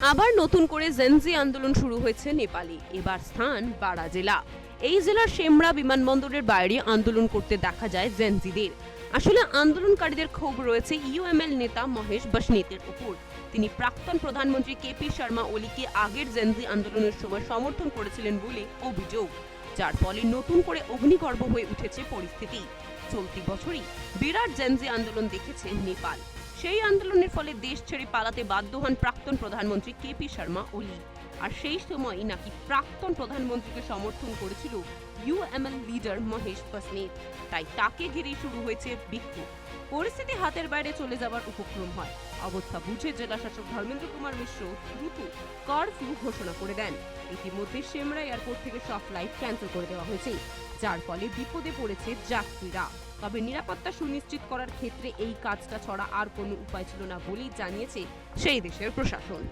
আবার নতুন করে জেনজি আন্দোলন শুরু হয়েছে নেপালে। এবার স্থান বাড়া জেলা। এই জেলার শেমরা বিমানবন্দরের বাইরে আন্দোলন করতে দেখা যায় জেনজিদের। আসলে আন্দোলনকারীদের ক্ষোভ রয়েছে ইউএমএল নেতা মহেশ বসনেতের উপর তিনি প্রাক্তন প্রধানমন্ত্রী কেপি শর্মা ওলিকে আগের জেনজি আন্দোলনের সময় সমর্থন করেছিলেন বলে অভিযোগ, যার ফলে নতুন করে অগ্নিগর্ভ হয়ে উঠেছে পরিস্থিতি। চলতি বছরই বিরাট জেনজি আন্দোলন দেখেছে নেপাল। সেই আন্দোলনের ফলে দেশ ছেড়ে পালাতে বাধ্য হন প্রাক্তন প্রধানমন্ত্রী কেপি শর্মা ওলি আর সেই সময়ই নাকি প্রাক্তন প্রধানমন্ত্রীকে সমর্থন করেছিল ইউএমএল লিডার মহেশ বসনেত তাই তাকে ঘিরেই শুরু হয়েছে বিক্ষোভ। পরিস্থিতি হাতের বাইরে চলে যাওয়ার উপক্রম হয়। অবস্থা বুঝে জেলা শাসক ধর্মেন্দ্র কুমার মিশ্র দ্রুত কারফিউ ঘোষণা করে দেন। ইতিমধ্যে সেমরা এয়ারপোর্ট থেকে সব ফ্লাইট ক্যান্সেল করে দেওয়া হয়েছে, যার ফলে বিপদে পড়েছে যাত্রীরা। তবে নিরাপত্তা সুনিশ্চিত করার ক্ষেত্রে এই কাজটা ছড়া আর কোনো উপায় ছিল না বলেই জানিয়েছে সেই দেশের প্রশাসন।